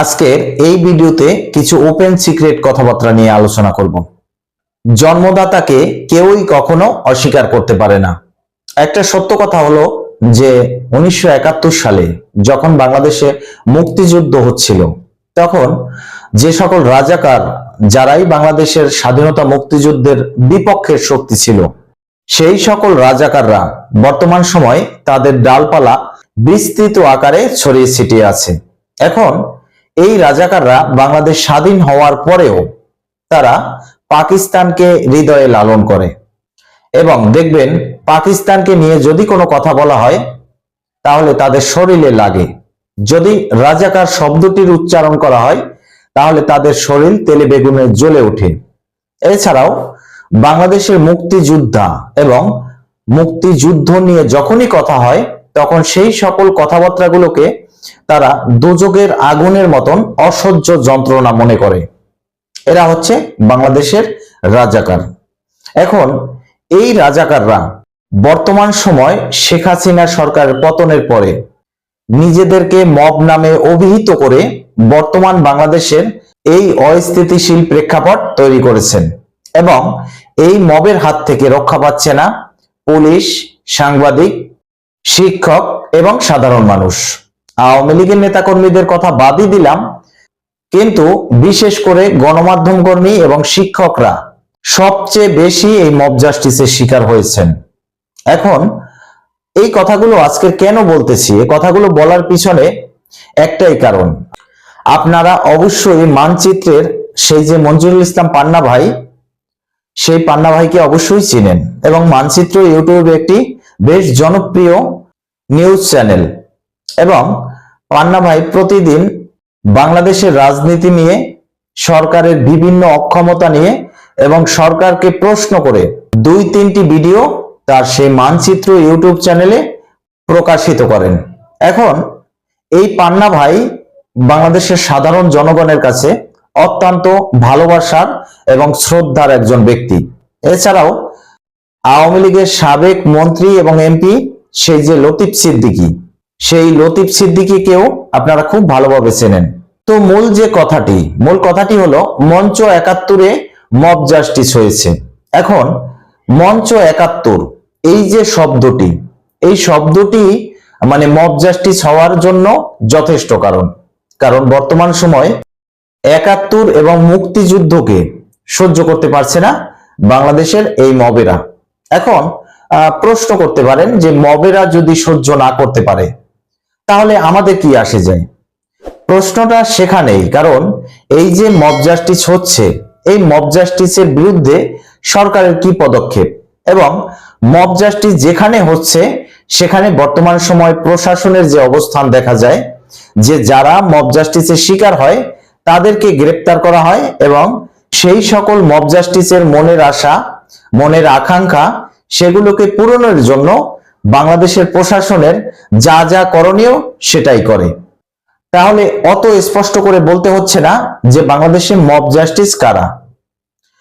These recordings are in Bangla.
আজকের এই ভিডিওতে কিছু ওপেন সিক্রেট কথাবার্তা নিয়ে আলোচনা করব। জন্মদাতাকে কেউই কখনো অস্বীকার করতে পারে না। একটা সত্য কথা হলো যে উনিশশো একাত্তর সালে যখন বাংলাদেশে মুক্তিযুদ্ধ হচ্ছিল, তখন যে সকল রাজাকার যারাই বাংলাদেশের স্বাধীনতা মুক্তিযুদ্ধের বিপক্ষের শক্তি ছিল, সেই সকল রাজাকাররা বর্তমান সময় তাদের ডালপালা বিস্তৃত আকারে ছড়িয়ে ছিটিয়ে আছে। এখন এই রাজাকাররা বাংলাদেশ স্বাধীন হওয়ার পরেও তারা পাকিস্তানকে হৃদয়ে লালন করে। এবং দেখবেন, পাকিস্তানকে নিয়ে যদি কোনো কথা বলা হয়, তাহলে তাদের শরীরে লাগে। যদি রাজাকার শব্দটির উচ্চারণ করা হয়, তাহলে তাদের শরীর তেলে বেগুনে জ্বলে ওঠে। এছাড়াও, বাংলাদেশের মুক্তিযোদ্ধা এবং মুক্তিযুদ্ধ নিয়ে যখনই কথা হয়, তখন সেই সকল কথাবার্তাগুলোকে তারা দুযোগের আগুনের মতন অসহ্য যন্ত্রণা মনে করে। এরা হচ্ছে বাংলাদেশের রাজাকার। এখন এই রাজাকাররা বর্তমান সময় শেখ হাসিনা সরকারের পতনের পরে নিজেদেরকে মব নামে অভিহিত করে বর্তমান বাংলাদেশের এই অস্থিতিশীল প্রেক্ষাপট তৈরি করেছেন এবং এই মবের হাত থেকে রক্ষা পাচ্ছে না পুলিশ, সাংবাদিক, শিক্ষক এবং সাধারণ মানুষ। আওয়ামী লীগের নেতাকর্মীদের কথা বাদই দিলাম, কিন্তু বিশেষ করে গণমাধ্যম কর্মী এবং শিক্ষকরা সবচেয়ে বেশি এই মব জাস্টিসের শিকার হয়েছেন। এখন এই কথাগুলো আজকে কেন বলতেছি? এই কথাগুলো বলার পিছনে একটাই কারণ। আপনারা অবশ্যই মানচিত্রের সেই যে মঞ্জুরুল ইসলাম পান্না ভাই, সেই পান্না ভাইকে অবশ্যই চিনেন এবং মানচিত্র ইউটিউবে একটি বেশ জনপ্রিয় নিউজ চ্যানেল এবং পান্না ভাই প্রতিদিন বাংলাদেশের রাজনীতি নিয়ে, সরকারের বিভিন্ন অক্ষমতা নিয়ে এবং সরকারকে প্রশ্ন করে দুই তিনটি ভিডিও তার সেই মানচিত্র ইউটিউব চ্যানেলে প্রকাশিত করেন। এখন এই পান্না ভাই বাংলাদেশের সাধারণ জনগণের কাছে অত্যন্ত ভালোবাসার এবং শ্রদ্ধার একজন ব্যক্তি। এছাড়াও আওয়ামী লীগের সাবেক মন্ত্রী এবং এমপি সেই যে লতিফ সিদ্দিকী সেই লতিফ সিদ্দিকীকেও আপনারা খুব ভালোভাবে চেনেন। তো মূল যে কথাটি, মূল কথাটি হলো, মঞ্চ একাত্তরে মব জাস্টিস হয়েছে। এখন, মঞ্চ একাত্তর, এই যে শব্দটি, এই শব্দটি মানে মব জাস্টিস হওয়ার জন্য যথেষ্ট কারণ। কারণ বর্তমান সময় একাত্তর এবং মুক্তিযুদ্ধকে সহ্য করতে পারছে না বাংলাদেশের এই মবেরা। এখন প্রশ্ন করতে পারেন যে মবেরা যদি সহ্য না করতে পারে তাহলে আমাদের কি আসে যায়? প্রশ্নটা সেখানেই, কারণ এই যে মব জাস্টিস হচ্ছে, এই মব জাস্টিসের বিরুদ্ধে সরকারের কি পদক্ষেপ? এবং মব জাস্টিস যেখানে হচ্ছে, সেখানে বর্তমান সময় প্রশাসনের যে অবস্থান দেখা যায়, যে যারা মব জাস্টিসের শিকার হয়, তাদেরকে গ্রেপ্তার করা হয় এবং সেই সকল মব জাস্টিসের মনের আশা, মনের আকাঙ্ক্ষা, সেগুলোকে পূরণের জন্য বাংলাদেশের প্রশাসনের যা যা করণীয় সেটাই করে। তাহলে অত স্পষ্ট করে বলতে হচ্ছে না যে বাংলাদেশে মব জাস্টিস কারা।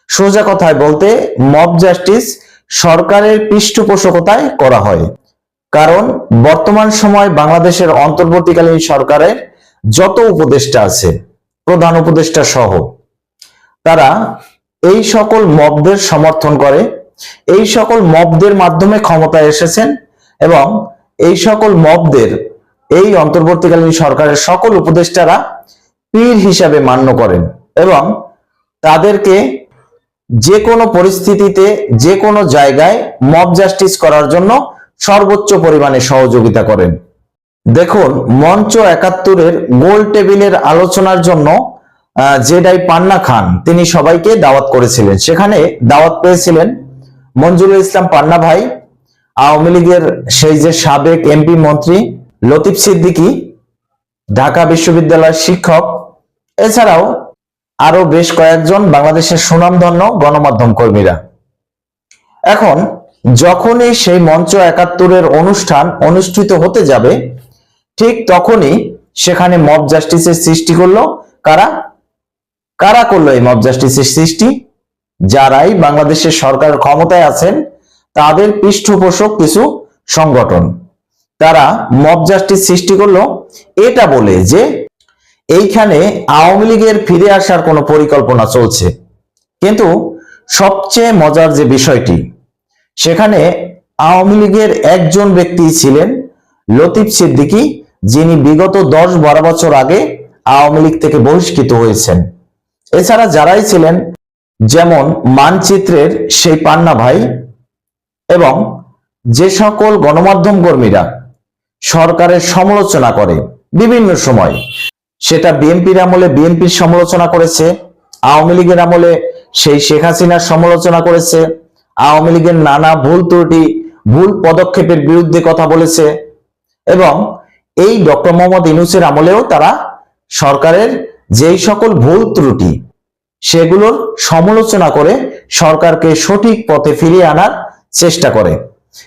সোজা কথায় বলতে মব জাস্টিস সরকারের পৃষ্ঠপোষকতায় করা হয়। কারণ বর্তমান সময় বাংলাদেশের অন্তর্বর্তীকালীন সরকারের যত উপদেষ্টা আছে, প্রধান উপদেষ্টা সহ, তারা এই সকল মবদের সমর্থন করে। এই সকল মবদের মাধ্যমে ক্ষমতায় এসেছেন এবং এই সকল মবদের এই অন্তর্বর্তীকালীন সরকারের সকল উপদেষ্টারা পীর হিসাবে মান্য করেন এবং তাদেরকে যে কোনো পরিস্থিতিতে যে কোনো জায়গায় মব জাস্টিস করার জন্য সর্বোচ্চ পরিমাণে সহযোগিতা করেন। দেখুন, মঞ্চ একাত্তরের গোল টেবিলের আলোচনার জন্য জেডাই পান্না খান, তিনি সবাইকে দাওয়াত করেছিলেন। সেখানে দাওয়াত পেয়েছিলেন মঞ্জুরুল ইসলাম পান্না ভাই আওয়ামী লীগের সেই যে সাবেক এমপি মন্ত্রী লতিফ সিদ্দিকী, ঢাকা বিশ্ববিদ্যালয়ের শিক্ষক, এছাড়াও আরও বেশ কয়েকজন বাংলাদেশের সুনামধন্য গণমাধ্যম কর্মীরা। এখন, যখনই সেই মঞ্চ একাত্তরের অনুষ্ঠান অনুষ্ঠিত হতে যাবে, ঠিক তখনই সেখানে মব জাস্টিসের সৃষ্টি করল। কারা? কারা করল এই মব জাস্টিসের সৃষ্টি? যারাই বাংলাদেশের সরকার ক্ষমতায় আছেন তাদের পৃষ্ঠপোষক কিছু সংগঠন। তারা মব জাস্টিস সৃষ্টি করল। এটা বলে যে, এইখানে আওয়ামী লীগের ফিরে আসার কোনো পরিকল্পনা চলছে। কিন্তু সবচেয়ে মজার যে বিষয়টি, সেখানে আওয়ামী লীগের একজন ব্যক্তি ছিলেন লতিফ সিদ্দিকী, যিনি বিগত দশ বারো বছর আগে আওয়ামী লীগ থেকে বহিষ্কৃত হয়েছেন। এছাড়া যারাই ছিলেন, যেমন মানচিত্রের সেই পান্না ভাই এবং যে সকল গণমাধ্যম কর্মীরা সরকারের সমালোচনা করে বিভিন্ন সময়, সেটা বিএনপির আমলে বিএনপির সমালোচনা করেছে, আওয়ামী লীগের আমলে সেই শেখ হাসিনার সমালোচনা করেছে, আওয়ামী লীগের নানা ভুল ত্রুটি, ভুল পদক্ষেপের বিরুদ্ধে কথা বলেছে এবং এই ডক্টর মোহাম্মদ ইনুসের আমলেও তারা সরকারের যেই সকল ভুল ত্রুটি, সেগুলোর সমালোচনা করে সরকারকে সঠিক পথে ফিরিয়ে আনার চেষ্টা করে।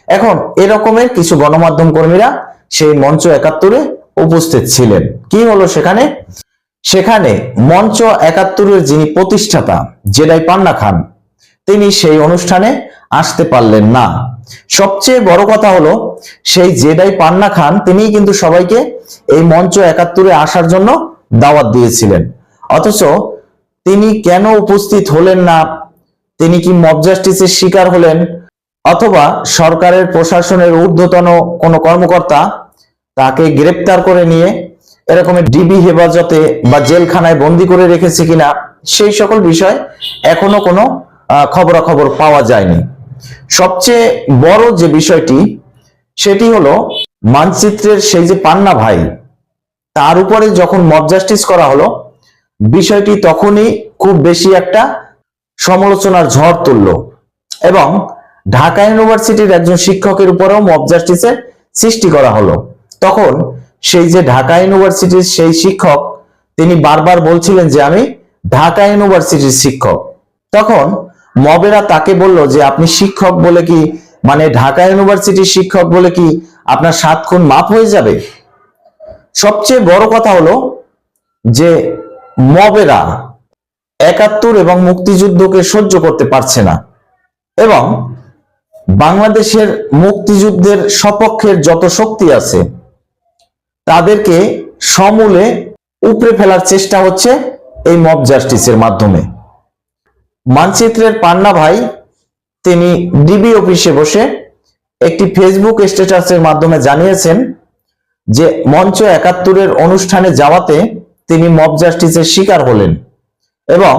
এখন এরকমের কিছু গণমাধ্যম কর্মীরা সেই মঞ্চ একাত্তরে উপস্থিত ছিলেন। কি হলো সেখানে? সেখানে মঞ্চ একাত্তরের যিনি প্রতিষ্ঠাতা, জেডাই পান্না খান, তিনি সেই অনুষ্ঠানে আসতে পারলেন না। সবচেয়ে বড় কথা হলো, সেই জেডাই পান্না খান তিনিই কিন্তু সবাইকে এই মঞ্চ একাত্তরে আসার জন্য দাওয়াত দিয়েছিলেন। অথচ তিনি কেন উপস্থিত হলেন না? তিনি কি মব জাস্টিসের শিকার হলেন? অথবা সরকারের প্রশাসনের ঊর্ধ্বতন কোনো কর্মকর্তা তাকে গ্রেপ্তার করে নিয়ে এরকমের ডিবি হেফাজতে বা জেলখানায় বন্দি করে রেখেছে কিনা সেই সকল বিষয় এখনও কোনো খবরাখবর পাওয়া যায়নি। সবচেয়ে বড় যে বিষয়টি, সেটি হলো মানচিত্রের সেই যে পান্না ভাই, তার উপরে যখন মব জাস্টিস করা হলো, বিষয়টি তখনই খুব বেশি একটা সমালোচনার ঝড় তুলল এবং ঢাকা ইউনিভার্সিটির একজন শিক্ষকের উপরেও মব জাস্টিসের সৃষ্টি করা হলো। তখন সেই যে ঢাকা ইউনিভার্সিটির সেই শিক্ষক, তিনি বারবার বলছিলেন যে, আমি ঢাকা ইউনিভার্সিটির শিক্ষক। তখন মবেরা তাকে বলল যে, আপনি শিক্ষক বলে কি মানে ঢাকা ইউনিভার্সিটির শিক্ষক বলে কি আপনার সাত খুন মাপ হয়ে যাবে? সবচেয়ে বড় কথা হলো যে, মবেরা একাত্তর এবং মুক্তিযুদ্ধকে সহ্য করতে পারছে না। এবং বাংলাদেশের মুক্তিযুদ্ধের সপক্ষের যত শক্তি আছে, তাদেরকে সমূলে উপড়ে ফেলার চেষ্টা হচ্ছে এই মব জাস্টিসের মাধ্যমে। মানচিত্রের পান্না ভাই, তিনি ডিবি অফিসে বসে একটি ফেসবুক স্ট্যাটাসের মাধ্যমে জানিয়েছেন যে মঞ্চ একাত্তরের অনুষ্ঠানে যাওয়াতে তিনি মব জাস্টিসের শিকার হলেন এবং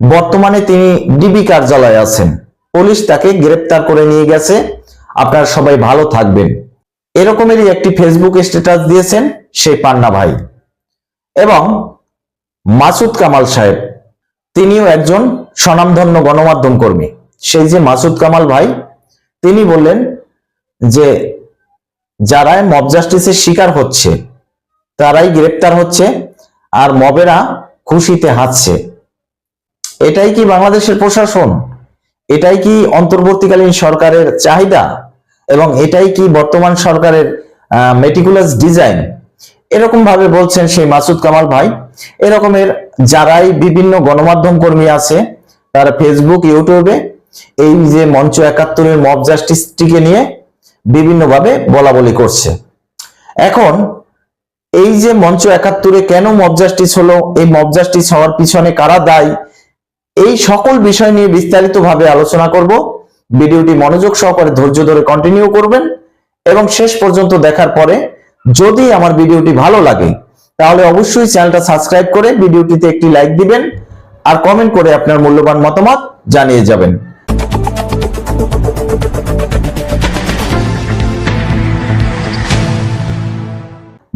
বর্তমানে তিনি ডিবি কার্যালয়ে আছেন। পুলিশ তাকে গ্রেপ্তার করে নিয়ে গেছে। আপনারা সবাই ভালো থাকবেন। এরকমেরই একটি ফেসবুক স্ট্যাটাস দিয়েছেন সেই পান্না ভাই। এবং মাসুদ কামাল সাহেব, তিনিও একজন স্বনামধন্য গণমাধ্যম কর্মী। সেই যে মাসুদ কামাল ভাই, তিনি বললেন যে যারাই মব জাস্টিসের শিকার হচ্ছে, তারাই গ্রেপ্তার হচ্ছে আর মবেরা খুশিতে হাসছে এটাই কি বাংলাদেশের প্রশাসন? এটাই কি অন্তর্বর্তীকালীন সরকারের চাহিদা? এবং এটাই কি বর্তমান সরকারের মেটিকুলাস ডিজাইন এরকম ভাবে বলছেন সেই মাসুদ কামাল ভাই। এরকমের যারাই বিভিন্ন গণমাধ্যম কর্মী আছে, তারা ফেসবুক ইউটিউবে এই যে মঞ্চ একাত্তরের মব জাস্টিসটিকে নিয়ে বিভিন্নভাবে বলা বলি করছে। এখন এই যে মঞ্চ একাত্তরে কেন মব জাস্টিস হলো? এই মব জাস্টিস হওয়ার পিছনে কারা দায়ী? এই সকল বিষয় নিয়ে বিস্তারিতভাবে আলোচনা করব। ভিডিওটি মনোযোগ সহকারে ধৈর্য ধরে কন্টিনিউ করবেন এবং শেষ পর্যন্ত দেখার পরে যদি আমার ভিডিওটি ভালো লাগে, তাহলে অবশ্যই চ্যানেলটা সাবস্ক্রাইব করে ভিডিওটিতে একটি লাইক দিবেন আর কমেন্ট করে আপনার মূল্যবান মতামত জানিয়ে যাবেন।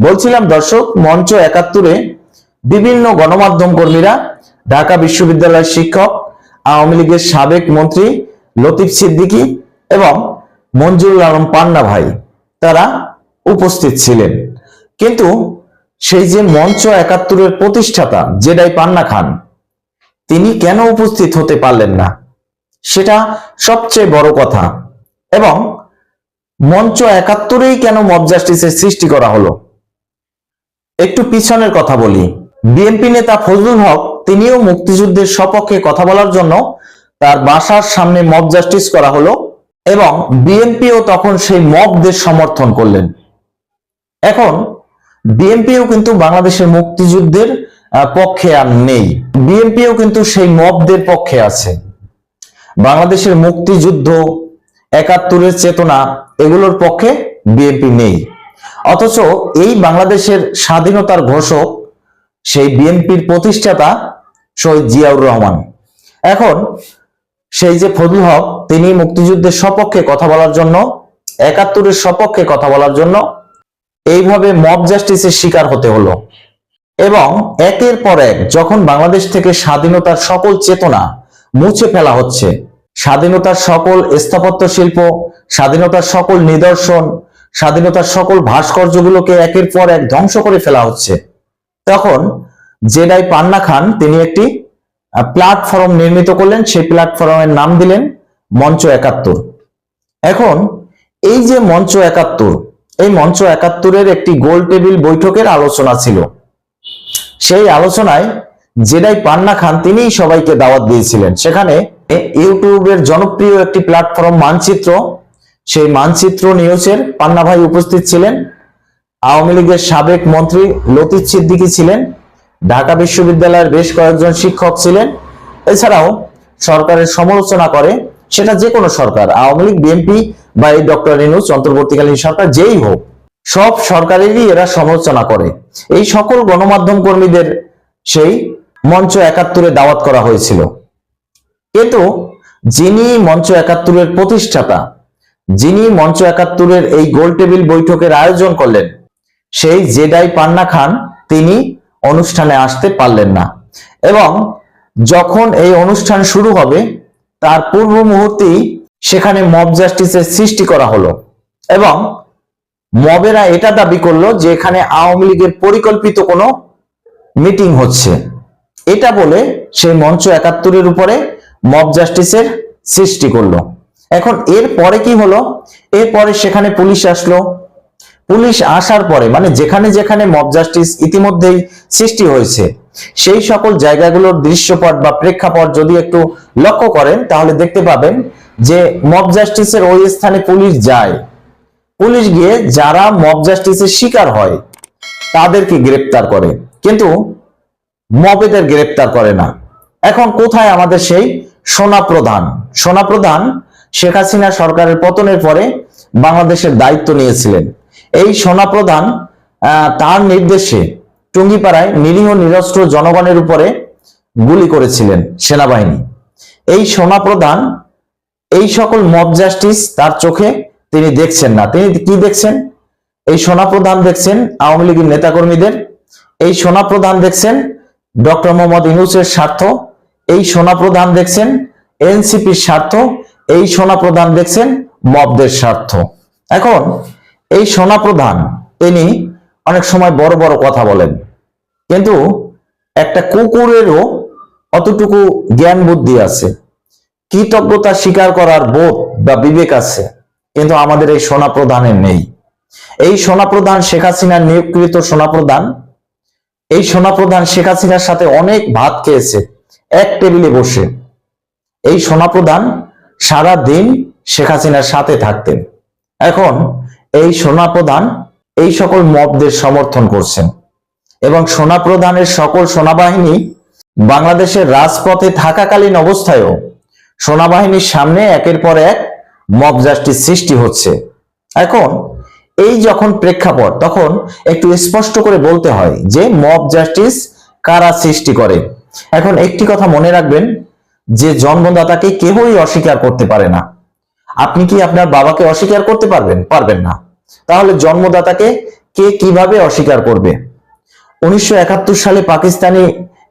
বলছিলাম দর্শক, মঞ্চ একাত্তরে বিভিন্ন গণমাধ্যম কর্মীরা ঢাকা বিশ্ববিদ্যালয়ের শিক্ষক, আওয়ামী লীগের সাবেক মন্ত্রী লতিফ সিদ্দিকী এবং মঞ্জুরুল আলম পান্না ভাই, তারা উপস্থিত ছিলেন। কিন্তু সেই যে মঞ্চ একাত্তরের প্রতিষ্ঠাতা জেডাই পান্না খান, তিনি কেন উপস্থিত হতে পারলেন না? সেটা সবচেয়ে বড় কথা। এবং মঞ্চ একাত্তরেই কেন মব জাস্টিসের সৃষ্টি করা হলো? একটু পিছনের কথা বলি। বিএনপি নেতা ফজলুল হক তিনিও মুক্তিযুদ্ধের সপক্ষে কথা বলার জন্য তার বাসার সামনে মব জাস্টিস করা হলো এবং বিএনপিও তখন সেই মবদের সমর্থন করলেন। এখন বিএনপিও কিন্তু বাংলাদেশের মুক্তিযুদ্ধের পক্ষে আর নেই। বিএনপিও কিন্তু সেই মবদের পক্ষে আছে। বাংলাদেশের মুক্তিযুদ্ধ, একাত্তরের চেতনা, এগুলোর পক্ষে বিএনপি নেই। অথচ এই বাংলাদেশের স্বাধীনতার ঘোষক, সেই বিএনপির প্রতিষ্ঠাতা শহীদ জিয়াউর রহমান। এখন সেই যে ফজল হক, তিনি মুক্তিযুদ্ধের সপক্ষে কথা বলার জন্য, একাত্তরের সপক্ষে কথা বলার জন্য এইভাবে মব জাস্টিসের শিকার হতে হলো। এবং একের পর এক যখন বাংলাদেশ থেকে স্বাধীনতার সকল চেতনা মুছে ফেলা হচ্ছে, স্বাধীনতার সকল স্থাপত্য শিল্প, স্বাধীনতার সকল নিদর্শন, স্বাধীনতার সকল ভাস্কর্যগুলোকে একের পর এক ধ্বংস করে ফেলা হচ্ছে, তখন জেডাই পান্না খান, তিনি একটি প্ল্যাটফর্ম নির্মিত করলেন। সেই প্ল্যাটফর্মের নাম দিলেন মঞ্চ একাত্তর। এখন, এই যে মঞ্চ একাত্তর, এই মঞ্চ একাত্তরের একটি গোল টেবিল বৈঠকের আলোচনা ছিল। সেই আলোচনায় জেডাই পান্না খান, তিনিই সবাইকে দাওয়াত দিয়েছিলেন। সেখানে ইউটিউবের জনপ্রিয় একটি প্ল্যাটফর্ম মানচিত্র, সেই মানচিত্র নিউজের পান্না ভাই উপস্থিত ছিলেন। আওয়ামী লীগের সাবেক মন্ত্রী লতিফ সিদ্দিকী ছিলেন। ঢাকা বিশ্ববিদ্যালয়ের বেশ কয়েকজন শিক্ষক ছিলেন। এছাড়াও সরকারের সমালোচনা করে সেটা যে কোনো সরকার, আওয়ামী লীগ, বিএনপি বা এই ডক্টর রিনুস অন্তর্বর্তীকালীন সরকার, যেই হোক, সব সরকারেরই এরা সমালোচনা করে। এই সকল গণমাধ্যম কর্মীদের সেই মঞ্চ একাত্তরে দাওয়াত করা হয়েছিল। কিন্তু যিনি মঞ্চ একাত্তরের প্রতিষ্ঠাতা, যিনি মঞ্চ একাত্তরের এই গোল টেবিল বৈঠকের আয়োজন করলেন, সেই জেডাই পান্না খান, তিনি অনুষ্ঠানে আসতে পারলেন না। এবং যখন এই অনুষ্ঠান শুরু হবে, তার পূর্ব মুহূর্তেই সেখানে মব জাস্টিসের সৃষ্টি করা হলো। এবং মবেরা এটা দাবি করল যে এখানে আওয়ামী লীগের পরিকল্পিত কোনো মিটিং হচ্ছে। এটা বলে সেই মঞ্চ একাত্তরের উপরে মব জাস্টিসের সৃষ্টি করল। এখন এর পরে কি হলো? এরপরে সেখানে পুলিশ আসলো। পুলিশ আসার পরে মানে যেখানে যেখানে মব জাস্টিস ইতিমধ্যেই সৃষ্টি হয়েছে, সেই সকল জায়গাগুলোর দৃশ্যপট বা প্রেক্ষাপট যদি একটু লক্ষ্য করেন, তাহলে দেখতে পাবেন যে মব জাস্টিসের ওই স্থানে পুলিশ যায়। পুলিশ গিয়ে যারা মব জাস্টিসের শিকার হয়, তাদেরকে গ্রেপ্তার করে। কিন্তু মবেদের গ্রেপ্তার করে না। এখন কোথায় আমাদের সেই সোনা প্রধান? সোনা প্রধান শেখ হাসিনা সরকারের পতনের পরে বাংলাদেশের দায়িত্ব নিয়েছিলেন। এই সোনা প্রধান তার নির্দেশে টুঙ্গিপাড়ায় নিরীহ নিরস্ত্র জনগণের উপরে গুলি করেছিলেন সেনাবাহিনী। এই সোনা প্রধান এই সকল মব জাস্টিস তার চোখে তিনি দেখছেন না। তিনি কি দেখছেন? এই সোনা প্রধান দেখছেন আওয়ামী লীগের নেতাকর্মীদের। এই সোনা প্রধান দেখছেন ডক্টর মোহাম্মদ ইনুসের স্বার্থ। এই সোনা প্রধান দেখছেন এনসিপির স্বার্থ। এই সোনা প্রধান দেখছেন মবদের স্বার্থ। এখন এই সোনা প্রধান তিনি অনেক সময় বড় বড় কথা বলেন। কিন্তু একটা কুকুরেরও অতটুকু জ্ঞান বুদ্ধি আছে। কৃতজ্ঞতা স্বীকার করার বোধ বা বিবেক আছে, কিন্তু আমাদের এই সোনা প্রধানের নেই। এই সোনা প্রধান শেখ হাসিনার নিয়োগকৃত সোনা প্রধান এই সোনা প্রধান শেখ হাসিনার সাথে অনেক ভাত খেয়েছে, এক টেবিলে বসে। এই সোনা প্রধান সারা দিন শেখ হাসিনার সাথে থাকতেন। এখন এই সোনা প্রধান এই সকল মবদের সমর্থন করছেন। এবং সোনা প্রধানের সকল সেনাবাহিনী বাংলাদেশের রাজপথে থাকাকালীন অবস্থায়ও সেনাবাহিনীর সামনে একের পর এক মব জাস্টিস সৃষ্টি হচ্ছে। এখন এই যখন প্রেক্ষাপট, তখন একটু স্পষ্ট করে বলতে হয় যে মব জাস্টিস কারা সৃষ্টি করে। এখন একটি কথা মনে রাখবেন, যে জন্মদাতাকে কেউই অস্বীকার করতে পারে না। আপনি কি আপনার বাবাকে অস্বীকার করতে পারবেন? পারবেন না। তাহলে জন্মদাতাকে কে কীভাবে অস্বীকার করবে? উনিশশো একাত্তর সালে পাকিস্তানি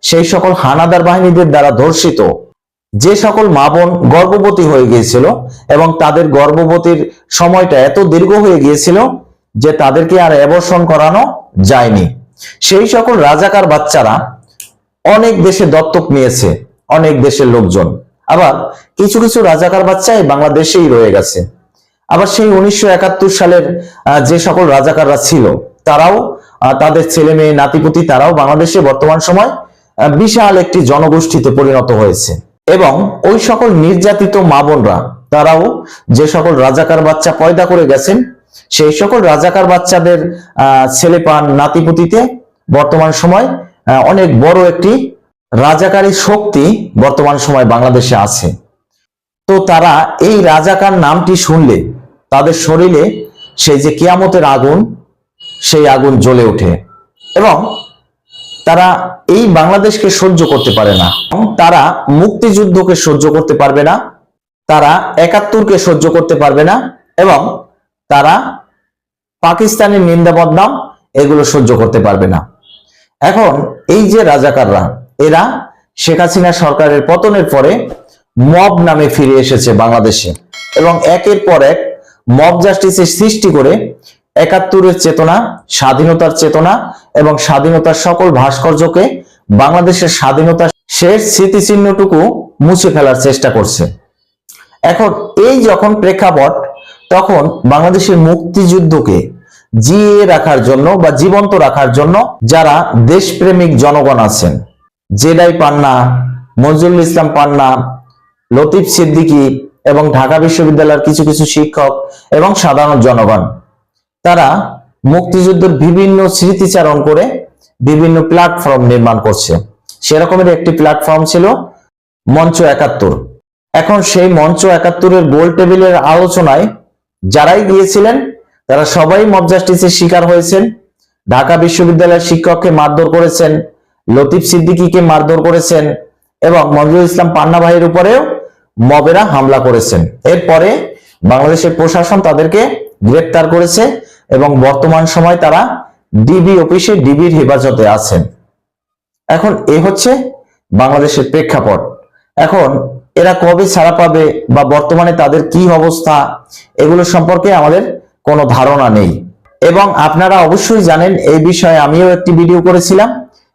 সেই সকল হানাদার বাহিনীদের দ্বারা ধর্ষিত। যে সকল মা বোন গর্ভবতী হয়ে গিয়েছিল এবং তাদের গর্ভবতীর সময়টা এত দীর্ঘ হয়ে গিয়েছিল যে তাদেরকে আর অ্যাবর্ষণ করানো যায়নি। সেই সকল রাজাকার বাচ্চারা অনেক দেশে দত্তক নিয়েছে, অনেক দেশের লোকজন। আবার কিছু কিছু রাজাকার বাচ্চা এই বাংলাদেশেই রয়ে গেছে। আবার সেই উনিশশো একাত্তর সালের যে সকল রাজাকাররা ছিল, তারাও তাদের ছেলে মেয়ে, নাতিপুতি তারাও বাংলাদেশে বর্তমান সময় বিশাল একটি জনগোষ্ঠীতে পরিণত হয়েছে। এবং ওই সকল নির্যাতিত মা বোনরা, তারাও যে সকল রাজাকার বাচ্চা পয়দা করে গেছেন, সেই সকল রাজাকার বাচ্চাদের ছেলে পান, নাতিপুতিতে বর্তমান সময় অনেক বড় একটি রাজাকারী শক্তি বর্তমান সময় বাংলাদেশে আছে। তো তারা এই রাজাকার নামটি শুনলে তাদের শরীরে সেই যে কিয়ামতের আগুন, সেই আগুন জ্বলে ওঠে। এবং তারা এই বাংলাদেশকে সহ্য করতে পারে না। তারা মুক্তিযুদ্ধকে সহ্য করতে পারবে না, তারা একাত্তরকে সহ্য করতে পারবে না, এবং তারা পাকিস্তানের নিন্দা বদনাম এগুলো সহ্য করতে পারবে না। এখন এই যে রাজাকাররা, এরা শেখ হাসিনা সরকারের পতনের পরে মব নামে ফিরে এসেছে বাংলাদেশে। এবং একের পর এক মব জাস্টিসের সৃষ্টি করে একাত্তরের চেতনা, স্বাধীনতার চেতনা এবং স্বাধীনতার সকল ভাস্কর্যকে বাংলাদেশের স্বাধীনতার শেষ স্মৃতিচিহ্নটুকু মুছে ফেলার চেষ্টা করছে। এখন এই যখন প্রেক্ষাপট, তখন বাংলাদেশের মুক্তিযুদ্ধকে জিয়ে রাখার জন্য বা জীবন্ত রাখার জন্য যারা দেশপ্রেমিক জনগণ আছেন, জেডাই পান্না মঞ্জুরুল ইসলাম পান্না, লতিফ সিদ্দিকী এবং ঢাকা বিশ্ববিদ্যালয়ের কিছু কিছু শিক্ষক এবং সাধারণ জনগণ। তারা মুক্তিযুদ্ধের বিভিন্ন স্মৃতিচারণ করে বিভিন্ন প্ল্যাটফর্ম নির্মাণ করছে। সেরকমের একটি প্ল্যাটফর্ম ছিল মঞ্চ একাত্তর। এখন সেই মঞ্চ একাত্তরের গোল টেবিলের আলোচনায় যারাই গিয়েছিলেন, তারা সবাই মব শিকার হয়েছেন। ঢাকা বিশ্ববিদ্যালয়ের শিক্ষককে মারধর করেছেন, লতিফ সিদ্দিকিকে মারধর করেছেন এবং মঞ্জুর ইসলাম পান্না ভাইয়ের উপরেও মবেরা হামলা করেছেন। এরপরে বাংলাদেশের প্রশাসন তাদেরকে গ্রেপ্তার করেছে এবং বর্তমান সময় তারা ডিবি অফিসে ডিবির হেফাজতে আছেন। এখন এ হচ্ছে বাংলাদেশের প্রেক্ষাপট। এখন এরা কবে ছাড়া পাবে বা বর্তমানে তাদের কি অবস্থা, এগুলো সম্পর্কে আমাদের কোনো ধারণা নেই। এবং আপনারা অবশ্যই জানেন, এই বিষয়ে আমিও একটি ভিডিও করেছিলাম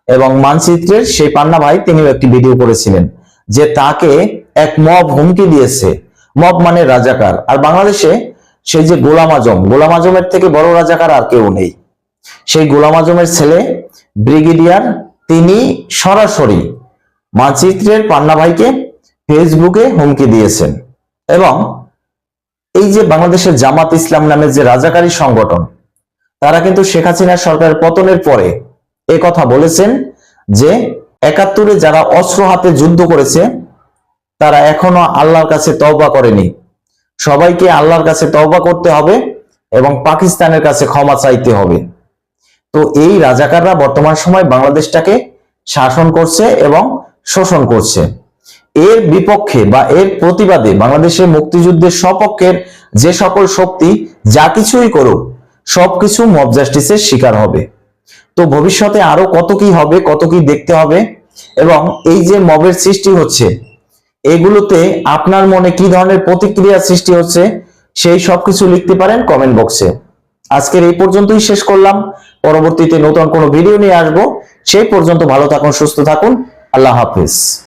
এবং মানচিত্রের সেই পান্না ভাই তিনিও একটি ভিডিও করেছিলেন। যে তাকে এক মব হুমকি দিয়েছে। মব মানে রাজাকার। আর বাংলাদেশে সেই যে গোলাম আজম, গোলাম আজমের থেকে বড় রাজাকার আর কেউ নেই। সেই গোলাম আজমের ছেলে ব্রিগেডিয়ার, তিনি সরাসরি মানচিত্রের পান্না ভাইকে ফেসবুকে হুমকি দিয়েছেন। এবং এই যে বাংলাদেশের জামাত ইসলাম নামের যে রাজাকারী সংগঠন, তারা কিন্তু শেখ হাসিনা সরকারের পতনের পরে এ কথা বলেছেন যে একাত্তরে যারা অস্ত্র হাতে যুদ্ধ করেছে, তারা এখনও আল্লাহর কাছে তওবা করেনি। সবাইকে আল্লাহর কাছে তওবা করতে হবে এবং পাকিস্তানের কাছে ক্ষমা চাইতে হবে। তো এই রাজাকাররা বর্তমান সময় বাংলাদেশটাকে শাসন করছে এবং শোষণ করছে। এর বিপক্ষে বা এর প্রতিবাদে বাংলাদেশের মুক্তিযুদ্ধের সপক্ষের যে সকল শক্তি যা কিছুই করুক, সবকিছু মব জাস্টিসের শিকার হবে। তো ভবিষ্যতে আরও কত কি হবে, কত কি দেখতে হবে এবং এই যে মবের সৃষ্টি হচ্ছে, এগুলোতে আপনার মনে কি ধরনের প্রতিক্রিয়া সৃষ্টি হচ্ছে সেই সবকিছু লিখতে পারেন কমেন্ট বক্সে আজকের এই পর্যন্তই শেষ করলাম। পরবর্তীতে নতুন কোনো ভিডিও নিয়ে আসব। সেই পর্যন্ত ভালো থাকুন, সুস্থ থাকুন। আল্লাহ হাফিজ।